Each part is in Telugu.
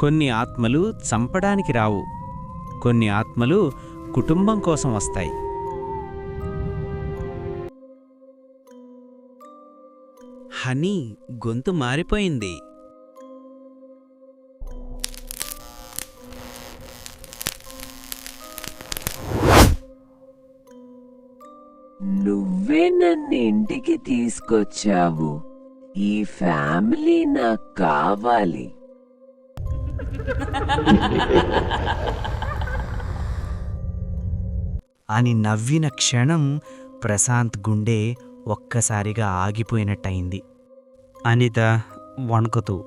కొన్ని ఆత్మలు చంపడానికి రావు. కొన్ని ఆత్మలు కుటుంబం కోసం వస్తాయి. హనీ గొంతు మారిపోయింది. నువ్వే నన్ను ఇంటికి తీసుకొచ్చావు. ఈ ఫ్యామిలీ నాకు కావాలి. అని నవ్విన క్షణం ప్రశాంత్ గుండె ఒక్కసారిగా ఆగిపోయినట్టయింది. అనిత వణుకుతూ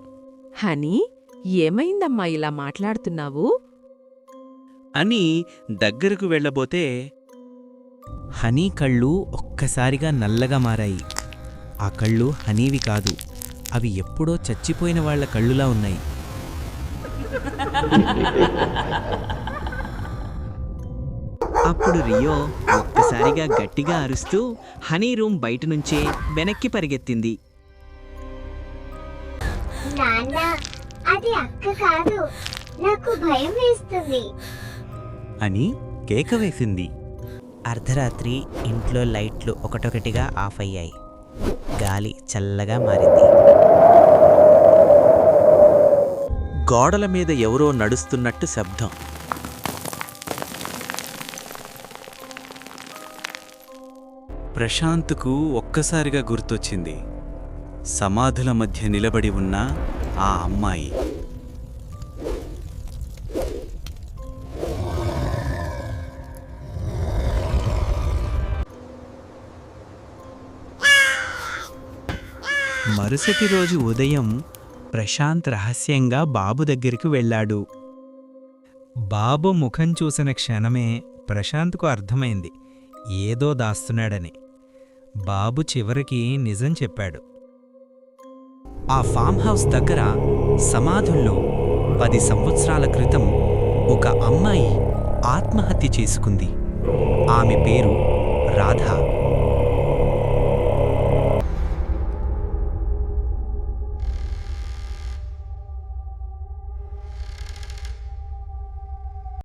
హనీ ఏమైందమ్మా ఇలా మాట్లాడుతున్నావు? అని దగ్గరకు వెళ్ళబోతే హనీ కళ్ళు ఒక్కసారిగా నల్లగా మారాయి. ఆ కళ్ళు హనీవి కాదు అవి ఎప్పుడో చచ్చిపోయిన వాళ్ళ కళ్ళులా ఉన్నాయి. అప్పుడు రియో ఒక్కసారిగా గట్టిగా అరుస్తూ హనీ రూమ్ బయట నుంచే వెనక్కి పరిగెత్తింది. నాన్న అది అక్క కాదు. నాకు భయం వేస్తుంది. అని కేక వేసింది. అర్ధరాత్రి ఇంట్లో లైట్లు ఒకటొకటిగా ఆఫ్ అయ్యాయి. గాలి చల్లగా మారింది. గోడల మీద ఎవరో నడుస్తున్నట్టు శబ్దం. ప్రశాంత్కు ఒక్కసారిగా గుర్తొచ్చింది. సమాధుల మధ్య నిలబడి ఉన్న ఆ అమ్మాయి. మరుసటి రోజు ఉదయం ప్రశాంత్ రహస్యంగా బాబు దగ్గరికి వెళ్ళాడు. బాబు ముఖం చూసిన క్షణమే ప్రశాంత్కు అర్థమైంది. ఏదో దాస్తున్నాడని. బాబు చివరికి నిజం చెప్పాడు. ఆ ఫామ్ హౌస్ దగ్గర సమాధుల్లో పది సంవత్సరాల క్రితం ఒక అమ్మాయి ఆత్మహత్య చేసుకుంది. ఆమె పేరు రాధా.